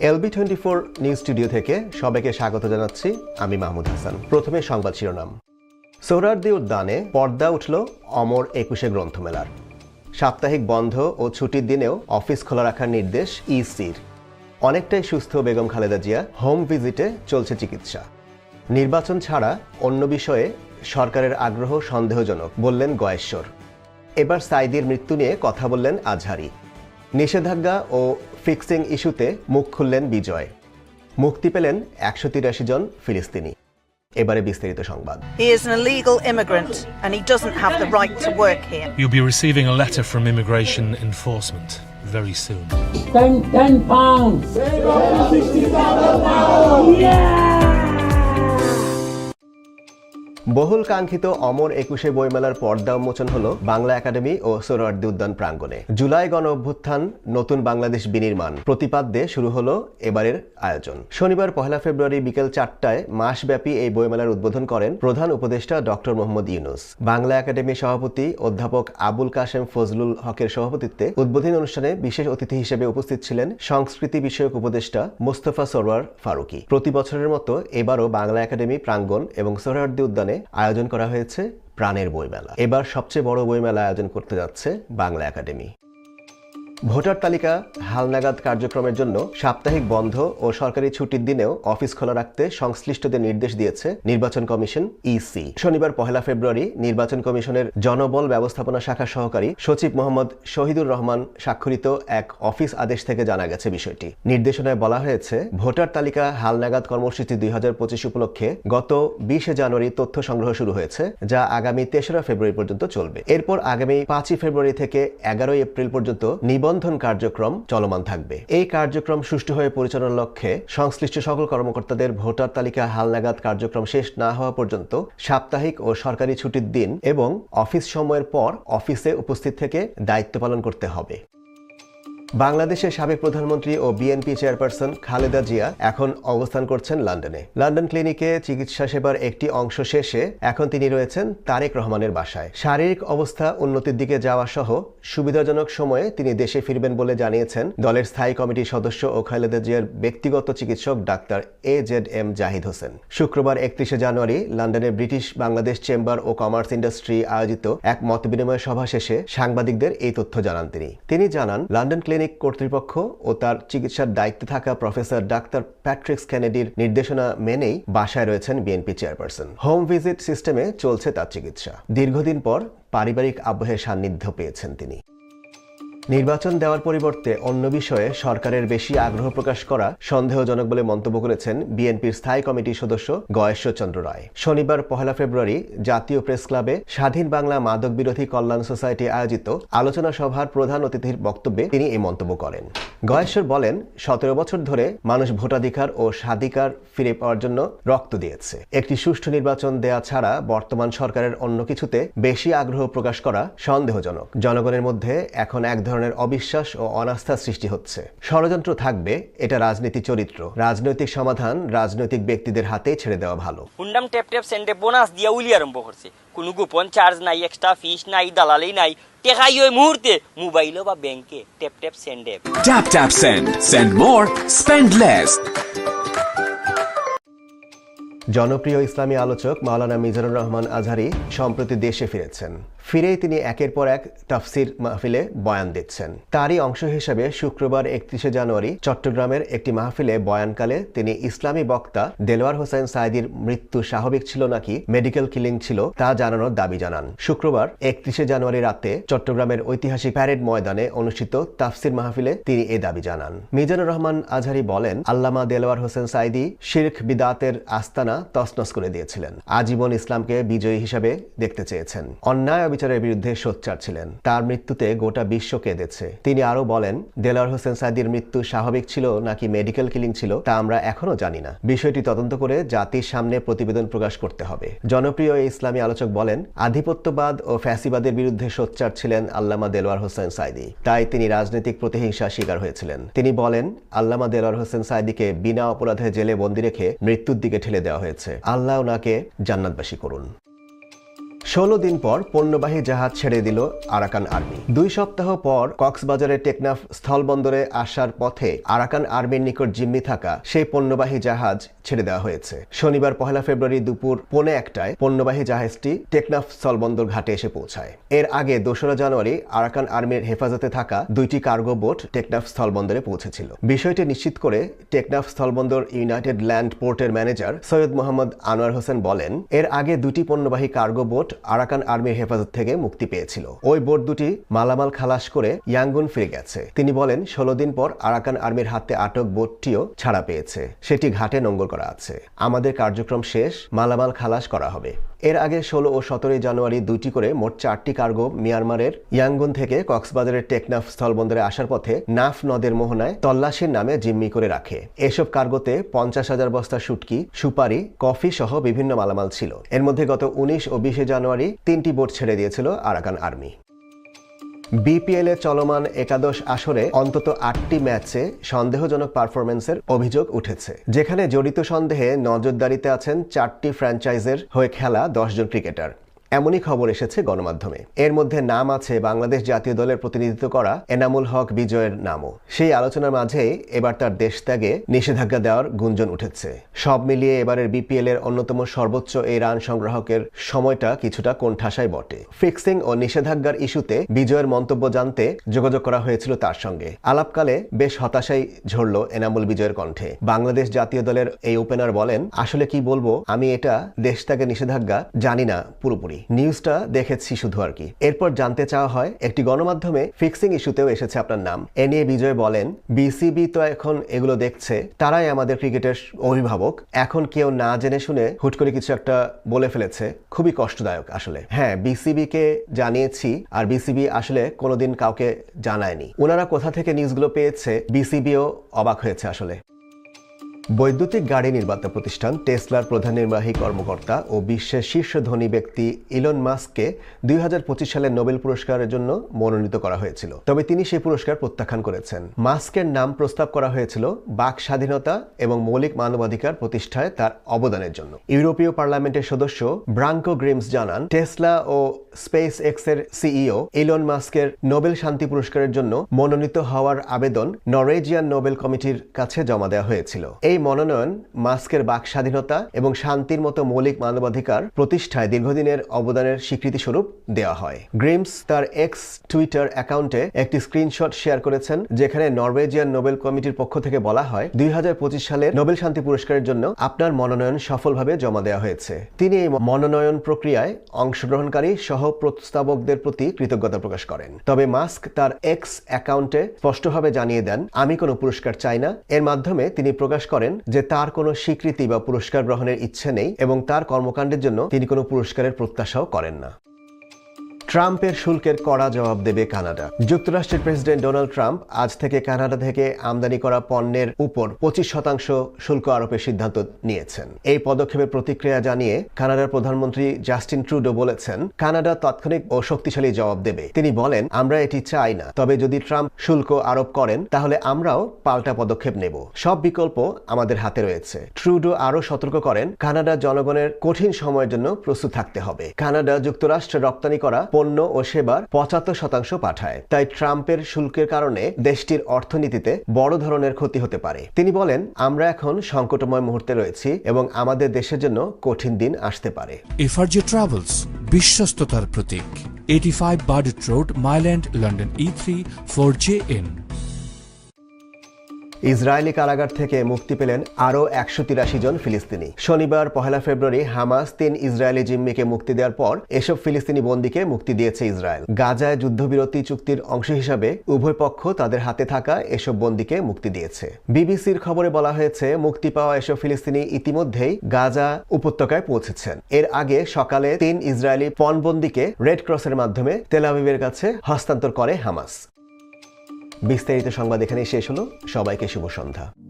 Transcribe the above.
LB twenty four news studio থেকে সবাইকে স্বাগত জানাচ্ছি আমি মাহমুদ হাসান। প্রথমে সংবাদ শিরোনাম। সোহরার্দি উদ্যানে পর্দা উঠল অমর একুশে গ্রন্থমেলার। সাপ্তাহিক বন্ধ ও ছুটির দিনেও অফিস খোলা রাখার নির্দেশ ইসির। অনেকটাই সুস্থ বেগম খালেদা জিয়া হোম ভিজিটে চলছে চিকিৎসা। নির্বাচন ছাড়া অন্য বিষয়ে সরকারের আগ্রহ সন্দেহজনক, বললেন গয়েশ্বর। এবার সাইদির মৃত্যু নিয়ে কথা বললেন আজহারি। নিষেধাজ্ঞা ও ফিক্সিং ইস্যুতে মুখ খুললেন বিজয় মুক্তি পেলেন একশো তিরাশি জন ফিলিস্তিনি এবারে বিস্তারিত সংবাদ He is an illegal immigrant and he doesn't have the right to work here. You'll be receiving a letter from immigration enforcement very soon. Ten, ten pounds. বহুল কাঙ্ক্ষিত অমর একুশে বইমেলার পর্দা উন্মোচন হলো বাংলা একাডেমি ও সোহরাওয়ার্দী উদ্যান প্রাঙ্গণে। জুলাই গণ অভ্যুত্থান নতুন বাংলাদেশ বিনির্মাণ, প্রতিপাদ্যে শুরু হলো এবারের আয়োজন। শনিবার পহেলা ফেব্রুয়ারি বিকেল চারটায় মাসব্যাপী এই বইমেলার উদ্বোধন করেন প্রধান উপদেষ্টা ডক্টর মোহাম্মদ ইউনুস। বাংলা একাডেমি সভাপতি অধ্যাপক আবুল কাশেম ফজলুল হকের সভাপতিত্বে উদ্বোধনী অনুষ্ঠানে বিশেষ অতিথি হিসেবে উপস্থিত ছিলেন সংস্কৃতি বিষয়ক উপদেষ্টা মোস্তফা সরোয়ার ফারুকি। প্রতি বছরের মতো এবারও বাংলা একাডেমি প্রাঙ্গণ এবং সোহরাওয়ার্দী উদ্যানে আয়োজন করা হয়েছে প্রাণের বইমেলা। এবার সবচেয়ে বড় বইমেলা আয়োজন করতে যাচ্ছে বাংলা একাডেমি। ভোটার তালিকা হালনাগাদ কার্যক্রমের জন্য সাপ্তাহিক বন্ধ ও সরকারি ছুটির দিনেও অফিস খোলা রাখতে সংশ্লিষ্টদের নির্দেশ দিয়েছে নির্বাচন কমিশন ইসি। শনিবার পহেলা ফেব্রুয়ারি নির্বাচন কমিশনের জনবল ব্যবস্থাপনা শাখা সহকারী সচিব মোহাম্মদ শহীদুর রহমান স্বাক্ষরিত এক অফিস আদেশ থেকে জানা গেছে বিষয়টি। নির্দেশনায় বলা হয়েছে, ভোটার তালিকা হালনাগাদ কর্মসূচি দুই হাজার পঁচিশ উপলক্ষে গত বিশে জানুয়ারি তথ্য সংগ্রহ শুরু হয়েছে, যা আগামী তেসরা ফেব্রুয়ারি পর্যন্ত চলবে। এরপর আগামী পাঁচই ফেব্রুয়ারি থেকে এগারোই এপ্রিল পর্যন্ত নিবন্ধন কার্যক্রম চলমান থাকবে। এই কার্যক্রম সুষ্ঠু হয়ে পরিচালনার লক্ষ্যে সংশ্লিষ্ট সকল কর্মকর্তাদের ভোটার তালিকা হালনাগাদ কার্যক্রম শেষ না হওয়া পর্যন্ত সাপ্তাহিক ও সরকারি ছুটির দিন এবং অফিস সময়ের পর অফিসে উপস্থিত থেকে দায়িত্ব পালন করতে হবে। বাংলাদেশের সাবেক প্রধানমন্ত্রী ও বিএনপি চেয়ারপারসন খালেদা জিয়া এখন অবস্থান করছেন লন্ডনে। লন্ডন ক্লিনিকে চিকিৎসা সেবার একটি অংশ শেষে এখন তিনি রয়েছেন তারেক রহমানের বাসায়। শারীরিক অবস্থা উন্নতির দিকে যাওয়া সহ সুবিধাজনক সময়ে তিনি দেশে ফিরবেন বলে জানিয়েছেন দলের স্থায়ী কমিটির সদস্য ও খালেদা জিয়ার ব্যক্তিগত চিকিৎসক doctor A Z M Zahid Hossain. শুক্রবার একত্রিশে জানুয়ারি লন্ডনের ব্রিটিশ বাংলাদেশ চেম্বার ও কমার্স ইন্ডাস্ট্রি আয়োজিত এক মতবিনিময় সভা শেষে সাংবাদিকদের এই তথ্য জানান তিনি। তিনি জানান, লন্ডন ক্লিনিক কর্তৃপক্ষ ও তার চিকিৎসার দায়িত্বে থাকা প্রফেসর ডাক্তার প্যাট্রিক্স কেনেডির নির্দেশনা মেনেই বাসায় রয়েছেন বিএনপি চেয়ারপারসন। হোম ভিজিট সিস্টেমে চলছে তার চিকিৎসা। দীর্ঘদিন পর পারিবারিক আবহে সান্নিধ্য পেয়েছেন তিনি। নির্বাচন দেওয়ার পরিবর্তে অন্য বিষয়ে সরকারের বেশি আগ্রহ প্রকাশ করা সন্দেহজনক বলে মন্তব্য করেছেন বিএনপির স্থায়ী কমিটির সদস্য গয়েশ্বরচন্দ্র রায়। শনিবার পহেলা ফেব্রুয়ারি জাতীয় প্রেস ক্লাবে স্বাধীন বাংলা মাদক বিরোধী কল্যাণ সোসাইটি আয়োজিত আলোচনা সভার প্রধান অতিথির বক্তব্যে তিনি এই মন্তব্য করেন। গয়েশ্বর বলেন, সতেরো বছর ধরে মানুষ ভোটাধিকার ও স্বাধিকার ফিরে পাওয়ার জন্য রক্ত দিয়েছে। একটি সুষ্ঠু নির্বাচন দেয়া ছাড়া বর্তমান সরকারের অন্য কিছুতে বেশি আগ্রহ প্রকাশ করা সন্দেহজনক। জনগণের মধ্যে এখন এক ধরনের অবিশ্বাস ও অনাস্থা সৃষ্টি হচ্ছে। ষড়যন্ত্র থাকবে এটা রাজনীতি চরিত্র। রাজনৈতিক সমাধান রাজনৈতিক ব্যক্তিদের হাতেই ছেড়ে দেওয়া ভালো। হুন্ডাম ট্যাপ ট্যাপ সেন্ডে বোনাস দিয়া উলি আরম্ভ করছে। কোনো গোপন চার্জ নাই এক্সট্রা ফিস নাই দালালি নাই। টেকাই ওই মুহূর্তে মোবাইলও বা ব্যাংকে ট্যাপ ট্যাপ সেন্ডে। Tap tap send. Send more, spend less. জনপ্রিয় ইসলামী আলোচক মাওলানা মিজানুর রহমান আজহারি সম্প্রতি দেশে ফিরেছেন। ফিরেই তিনি একের পর এক তাফসির মাহফিলে বয়ান দিচ্ছেন। তারই অংশ হিসেবে শুক্রবার একত্রিশে জানুয়ারি চট্টগ্রামের একটি মাহফিলে বয়ানকালে তিনি ইসলামী বক্তা দেলোয়ার হোসেন সাইদির মৃত্যু স্বাভাবিক ছিল নাকি, মেডিকেল কিলিং ছিল তা জানানোর দাবি জানান। শুক্রবার একত্রিশে জানুয়ারি রাতে চট্টগ্রামের ঐতিহাসিক প্যারেড ময়দানে অনুষ্ঠিত তাফসির মাহফিলে তিনি এ দাবি জানান। মিজানুর রহমান আজহারি বলেন, আল্লামা দেলোয়ার হোসেন সাইদি শির্ক বিদাতের আস্তানা তসনস করে দিয়েছিলেন। আজীবন ইসলামকে বিজয়ী হিসাবে দেখতে চেয়েছেন। অন্যায় বিচারের বিরুদ্ধে সোচ্চার ছিলেন। তার মৃত্যুতে গোটা বিশ্ব কেঁদেছে। তিনি আরও বলেন দেলার হোসেন সাইদির মৃত্যু স্বাভাবিক ছিল নাকি মেডিকেল কিলিং ছিল তা আমরা এখনও জানি না। বিষয়টি তদন্ত করে জাতির সামনে প্রতিবেদন প্রকাশ করতে হবে। জনপ্রিয় এই ইসলামী আলোচক বলেন, আধিপত্যবাদ ও ফ্যাসিবাদের বিরুদ্ধে সোচ্চার ছিলেন আল্লামা দেলোয়ার হোসেন সাইদি। তাই তিনি রাজনৈতিক প্রতিহিংসা শিকার হয়েছিলেন। তিনি বলেন, আল্লামা দেলোয়ার হোসেন সাইদিকে বিনা অপরাধে জেলে বন্দি রেখে মৃত্যুর দিকে ঠেলে দেওয়া হয়েছে। আল্লাহ ওনাকে জান্নাতবাসী করুন। ষোলো দিন পর পণ্যবাহী জাহাজ ছেড়ে দিল আরাকান আর্মি। দুই সপ্তাহ পর কক্সবাজারের টেকনাফ স্থলবন্দরে আসার পথে আরাকান আর্মির নিকট জিম্মি থাকা সেই পণ্যবাহী জাহাজ ছেড়ে দেওয়া হয়েছে। শনিবার পহেলা ফেব্রুয়ারি দুপুর পৌনে একটায় পণ্যবাহী জাহাজটি টেকনাফ স্থলবন্দর ঘাটে এসে পৌঁছায়। এর আগে দোসরা জানুয়ারি আরাকান আর্মির হেফাজতে থাকা দুইটি কার্গো বোট টেকনাফ স্থলবন্দরে পৌঁছেছিল। বিষয়টি নিশ্চিত করে টেকনাফ স্থলবন্দর ইউনাইটেড ল্যান্ড পোর্টের ম্যানেজার সৈয়দ মোহাম্মদ আনোয়ার হোসেন বলেন, এর আগে দুটি পণ্যবাহী কার্গো বোট আরাকান আর্মির হেফাজত থেকে মুক্তি পেয়েছিল। ওই বোট দুটি মালামাল খালাস করে ইয়াঙ্গুন ফিরে গেছে। তিনি বলেন, ষোলো দিন পর আরাকান আর্মির হাতে আটক বোটটিও ছাড়া পেয়েছে। সেটি ঘাটে নোঙ্গর করা আছে। আমাদের কার্যক্রম শেষ, মালামাল খালাস করা হবে। এর আগে ষোলো ও সতেরোই জানুয়ারি দুইটি করে মোট চারটি কার্গো মিয়ানমারের ইয়াঙ্গুন থেকে কক্সবাজারের টেকনাফ স্থলবন্দরে আসার পথে নাফ নদের মোহনায় তল্লাশির নামে জিম্মি করে রাখে। এসব কার্গোতে পঞ্চাশ হাজার বস্তা শুটকি, সুপারি, কফি সহ বিভিন্ন মালামাল ছিল। এর মধ্যে গত উনিশ ও বিশে জানুয়ারি তিনটি বোট ছেড়ে দিয়েছিল আরাকান আর্মি। বিপিএল চলমান একাদশ আসরে অন্তত আটটি ম্যাচে সন্দেহজনক পারফরমেন্সের অভিযোগ উঠেছে। যেখানে জড়িত সন্দেহে নজরদারিতে আছেন চারটি ফ্র্যাঞ্চাইজের হয়ে খেলা দশজন ক্রিকেটার। এমনই খবর এসেছে গণমাধ্যমে। এর মধ্যে নাম আছে বাংলাদেশ জাতীয় দলের প্রতিনিধিত্ব করা এনামুল হক বিজয়ের নামও। সেই আলোচনার মাঝেই এবার তার দেশ ত্যাগে নিষেধাজ্ঞা দেওয়ার গুঞ্জন উঠেছে। সব মিলিয়ে এবারের বিপিএল এর অন্যতম সর্বোচ্চ এই রান সংগ্রাহকের সময়টা কিছুটা কোণঠাসায় বটে। ফিক্সিং ও নিষেধাজ্ঞার ইস্যুতে বিজয়ের মন্তব্য জানতে যোগাযোগ করা হয়েছিল তার সঙ্গে। আলাপকালে বেশ হতাশাই ঝরল এনামুল বিজয়ের কণ্ঠে। বাংলাদেশ জাতীয় দলের এই ওপেনার বলেন, আসলে কি বলব? আমি এটা দেশ ত্যাগে নিষেধাজ্ঞা জানি না পুরোপুরি। নিউজটা দেখেছি শুধু আর কি। এরপর জানতে চাওয়া হয়, একটি গণমাধ্যমে ফিক্সিং ইস্যুতেও এসেছে আপনার নাম। এ নিয়ে বিজয় বলেন, বিসিবি তো এখন এগুলো দেখছে, তারাই আমাদের ক্রিকেটের অভিভাবক। এখন কেউ না জেনে শুনে হুট করে কিছু একটা বলে ফেলেছে, খুবই কষ্টদায়ক আসলে। হ্যাঁ বিসিবি কে জানিয়েছি, আর বিসিবি আসলে কোনোদিন কাউকে জানায়নি। ওনারা কোথা থেকে নিউজগুলো পেয়েছে, বিসিবিও অবাক হয়েছে আসলে। বৈদ্যুতিক গাড়ি নির্মাতা প্রতিষ্ঠান টেসলার প্রধান নির্বাহী কর্মকর্তা ও বিশ্বের শীর্ষ ধনী ব্যক্তি ইলন মাস্ককে দুই সালের নোবেল পুরস্কারের জন্য মনোনীত করা হয়েছিল। তবে তিনি সেই পুরস্কার প্রত্যাখ্যান করেছেন। মাস্কের নাম প্রস্তাব করা হয়েছিল বাক স্বাধীনতা এবং মৌলিক মানবাধিকার প্রতিষ্ঠায় তার অবদানের জন্য। ইউরোপীয় পার্লামেন্টের সদস্য ব্রাঙ্কো গ্রিমস জানান, টেসলা ও স্পেস এক্সের সিইও ইলন মাস্কের নোবেল শান্তি পুরস্কারের জন্য মনোনীত হওয়ার আবেদন নরওয়েজিয়ান নোবেল কমিটির কাছে জমা দেওয়া হয়েছিল। এই মনোনয়ন মাস্কের বাক স্বাধীনতা এবং শান্তির মতো মৌলিক মানবাধিকার প্রতিষ্ঠায় দীর্ঘদিনের অবদানের স্বীকৃতি স্বরূপ দেওয়া হয়। গ্রিমস তার এক্স টুইটার অ্যাকাউন্টে একটি স্ক্রিনশট শেয়ার করেছেন, যেখানে নরওয়েজিয়ান নোবেল কমিটির পক্ষ থেকে বলা হয়, দুই সালের নোবেল শান্তি পুরস্কারের জন্য আপনার মনোনয়ন সফলভাবে জমা দেওয়া হয়েছে। তিনি এই মনোনয়ন প্রক্রিয়ায় অংশগ্রহণকারী সহ প্রস্তাবকদের প্রতি কৃতজ্ঞতা প্রকাশ করেন। তবে মাস্ক তার এক্স অ্যাকাউন্টে স্পষ্টভাবে জানিয়ে দেন, আমি কোনো পুরস্কার চাই না। এর মাধ্যমে তিনি প্রকাশ করেন যে তার কোনো স্বীকৃতি বা পুরস্কার গ্রহণের ইচ্ছে নেই এবং তার কর্মকাণ্ডের জন্য তিনি কোনো পুরস্কারের প্রত্যাশাও করেন না। ট্রাম্পের শুল্কের কড়া জবাব দেবে কানাডা। যুক্তরাষ্ট্রের প্রেসিডেন্ট ডোনাল্ড ট্রাম্প আজ থেকে কানাডা থেকে আমদানি করা পণ্যের উপর পঁচিশ শতাংশ শুল্ক আরোপের সিদ্ধান্ত নিয়েছেন। এই পদক্ষেপের প্রতিক্রিয়া জানিয়ে কানাডার প্রধানমন্ত্রী জাস্টিন ট্রুডো বলেছেন, কানাডা তাৎক্ষণিক ও শক্তিশালী জবাব দেবে। তিনি বলেন, আমরা এটি চাই না। তবে যদি ট্রাম্প শুল্ক আরোপ করেন, তাহলে আমরাও পাল্টা পদক্ষেপ নেব। সব বিকল্প আমাদের হাতে রয়েছে। ট্রুডো আরও সতর্ক করেন, কানাডা জনগণের কঠিন সময়ের জন্য প্রস্তুত থাকতে হবে। কানাডা যুক্তরাষ্ট্রে রপ্তানি করা পণ্য ও সেবার পঁচাত্তর শতাংশ পাঠায়। তাই ট্রাম্পের শুল্কের কারণে দেশটির অর্থনীতিতে বড় ধরনের ক্ষতি হতে পারে। তিনি বলেন, আমরা এখন সংকটময় মুহূর্তে রয়েছি এবং আমাদের দেশের জন্য কঠিন দিন আসতে পারে। এফআরজে ট্রাভেলস বিশ্বস্ততার প্রতীক। Myland London E three four J N Israeli কারাগার থেকে মুক্তি পেলেন আরও একশো তিরাশি জন ফিলিস্তিনি। শনিবার পহেলা ফেব্রুয়ারি হামাস তিন ইসরায়েলি জিম্মিকে মুক্তি দেওয়ার পর এসব ফিলিস্তিনি বন্দীকে মুক্তি দিয়েছে ইসরায়েল। গাজায় যুদ্ধবিরতি চুক্তির অংশ হিসাবে উভয় পক্ষ তাদের হাতে থাকা এসব বন্দীকে মুক্তি দিয়েছে। বিবিসির খবরে বলা হয়েছে, মুক্তি পাওয়া এসব ফিলিস্তিনি ইতিমধ্যেই গাজা উপত্যকায় পৌঁছেছেন। এর আগে সকালে তিন ইসরায়েলি পণবন্দীকে রেড ক্রসের মাধ্যমে তেলাবিবের কাছে হস্তান্তর করে হামাস। বিস্তারিত সংবাদ এখানেই শেষ হলো। সবাইকে শুভ সন্ধ্যা।